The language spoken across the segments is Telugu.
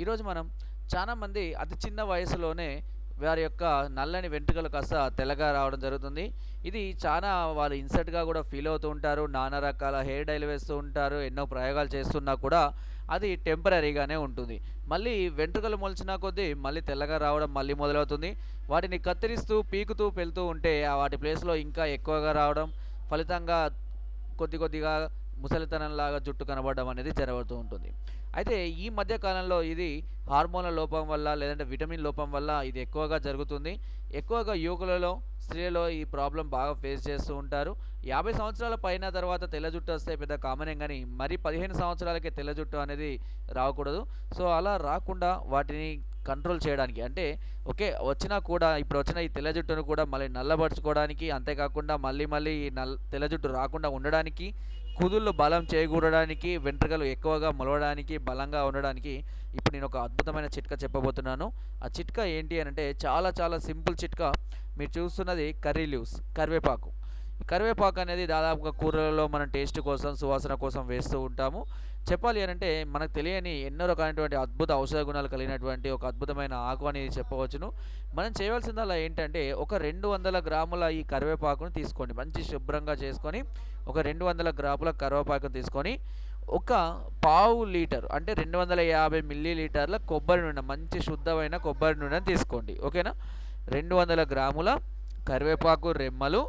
ఈరోజు మనం చాలామంది అతి చిన్న వయసులోనే వారి యొక్క నల్లని వెంట్రుకలు కాస్త తెల్లగా రావడం జరుగుతుంది. ఇది చాలా వాళ్ళు ఇన్సర్ట్గా కూడా ఫీల్ అవుతూ ఉంటారు. నానా రకాల హెయిర్ డైలు వేస్తూ ఉంటారు. ఎన్నో ప్రయోగాలు చేస్తున్నా కూడా అది టెంపరీగానే ఉంటుంది. మళ్ళీ వెంట్రుకలు మొలిచిన కొద్దీ మళ్ళీ తెల్లగా రావడం మళ్ళీ మొదలవుతుంది. వాటిని కత్తిరిస్తూ పీకుతూ పెళ్తూ ఉంటే ఆ వాటి ప్లేస్లో ఇంకా ఎక్కువగా రావడం ఫలితంగా కొద్ది కొద్దిగా ముసలితనంలాగా జుట్టు కనబడడం అనేది జరుగుతూ ఉంటుంది. అయితే ఈ మధ్య కాలంలో ఇది హార్మోన్ల లోపం వల్ల లేదంటే విటమిన్ లోపం వల్ల ఇది ఎక్కువగా జరుగుతుంది. ఎక్కువగా యువకులలో స్త్రీలలో ఈ ప్రాబ్లం బాగా ఫేస్ చేస్తూ ఉంటారు. యాభై సంవత్సరాల పైన తర్వాత తెల్ల జుట్టు వస్తే పెద్ద కామనే కానీ మరి పదిహేను సంవత్సరాలకే తెల్ల జుట్టు అనేది రాకూడదు. సో అలా రాకుండా వాటిని కంట్రోల్ చేయడానికి. అంటే ఓకే వచ్చినా కూడా ఇప్పుడు వచ్చిన ఈ తెల్ల జుట్టును కూడా మళ్ళీ నల్లబరుచుకోవడానికి అంతేకాకుండా మళ్ళీ మళ్ళీ ఈ నల్ తెల్ల జుట్టు రాకుండా ఉండడానికి కుదుళ్ళు బలం చేకూరడానికి వెంట్రుకలు ఎక్కువగా మొలవడానికి బలంగా ఉండడానికి ఇప్పుడు నేను ఒక అద్భుతమైన చిట్కా చెప్పబోతున్నాను. ఆ చిట్కా ఏంటి అని అంటే చాలా చాలా సింపుల్ చిట్కా. మీరు చూస్తున్నది కర్రీ లీవ్స్ కరివేపాకు. కరివేపాకు అనేది దాదాపుగా కూరలలో మనం టేస్ట్ కోసం సువాసన కోసం వేస్తూ ఉంటాము. చెప్పాలి అని అంటే మనకు తెలియని ఎన్నో రకాలైనటువంటి అద్భుత ఔషధ గుణాలు కలిగినటువంటి ఒక అద్భుతమైన ఆకు అనేది చెప్పవచ్చును. మనం చేయవలసిందల్లా ఏంటంటే ఒక రెండు వందల గ్రాముల ఈ కరివేపాకును తీసుకోండి. మంచి శుభ్రంగా చేసుకొని ఒక రెండు వందల గ్రాముల కరివేపాకును తీసుకొని ఒక పావు లీటర్ అంటే రెండు వందల యాభై మిల్లీ లీటర్ల కొబ్బరి నూనె మంచి శుద్ధమైన కొబ్బరి నూనె తీసుకోండి. ఓకేనా? రెండు వందల గ్రాముల కరివేపాకు రెమ్మలు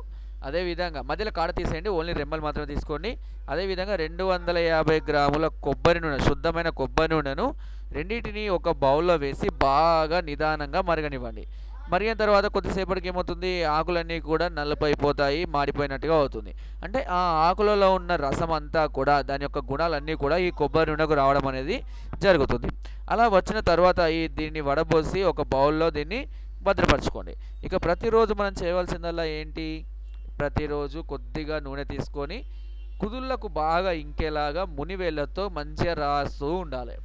అదేవిధంగా మధ్యలో కాడ తీసేయండి ఓన్లీ రెమ్మలు మాత్రమే తీసుకోండి. అదేవిధంగా రెండు వందల యాభై గ్రాముల కొబ్బరి నూనె శుద్ధమైన కొబ్బరి నూనెను రెండింటిని ఒక బౌల్లో వేసి బాగా నిదానంగా మరగనివ్వండి. మరిగిన తర్వాత కొద్దిసేపటికి ఏమవుతుంది? ఆకులన్నీ కూడా నల్లపైపోతాయి మాడిపోయినట్టుగా అవుతుంది. అంటే ఆ ఆకులలో ఉన్న రసం అంతా కూడా దాని యొక్క గుణాలన్నీ కూడా ఈ కొబ్బరి నూనెకు రావడం అనేది జరుగుతుంది. అలా వచ్చిన తర్వాత ఈ దీన్ని వడబోసి ఒక బౌల్లో దీన్ని భద్రపరచుకోండి. ఇక ప్రతిరోజు మనం చేయవలసిందల్లా ఏంటి? ప్రతిరోజు కొద్దిగా నూనె తీసుకొని కుదుళ్ళకు బాగా ఇంకేలాగా మునివేళ్ళతో మంచిగా రాస్తూ ఉండాలి.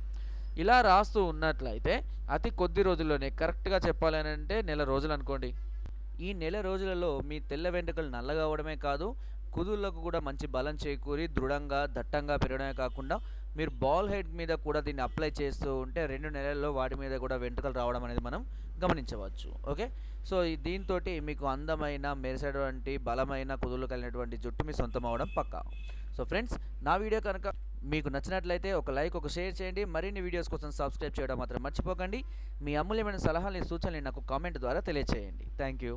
ఇలా రాస్తూ ఉన్నట్లయితే అతి కొద్ది రోజుల్లోనే కరెక్ట్గా చెప్పాలని అంటే నెల రోజులు అనుకోండి. ఈ నెల రోజులలో మీ తెల్ల వెంట్రుకలు నల్లగా అవడమే కాదు కుదుళ్ళకు కూడా మంచి బలం చేకూరి దృఢంగా దట్టంగా పెరగడమే కాకుండా మీరు బాల్ హెడ్ మీద కూడా దీన్ని అప్లై చేస్తూ ఉంటే రెండు నెలల్లో వాటి మీద కూడా వెంట్రుకలు రావడం అనేది మనం గమనించవచ్చు. ఓకే సో దీంతో మీకు అందమైన మెరిసేటువంటి బలమైన కుదులు కలిగినటువంటి జుట్టు మీ సొంతం అవడం పక్కా. సో ఫ్రెండ్స్ నా వీడియో కనుక మీకు నచ్చినట్లయితే ఒక లైక్ ఒక షేర్ చేయండి. మరిన్ని వీడియోస్ కోసం సబ్స్క్రైబ్ చేయడం మాత్రం మర్చిపోకండి. మీ అమూల్యమైన సలహాలు సూచనలు నాకు కామెంట్ ద్వారా తెలియచేయండి. Thank you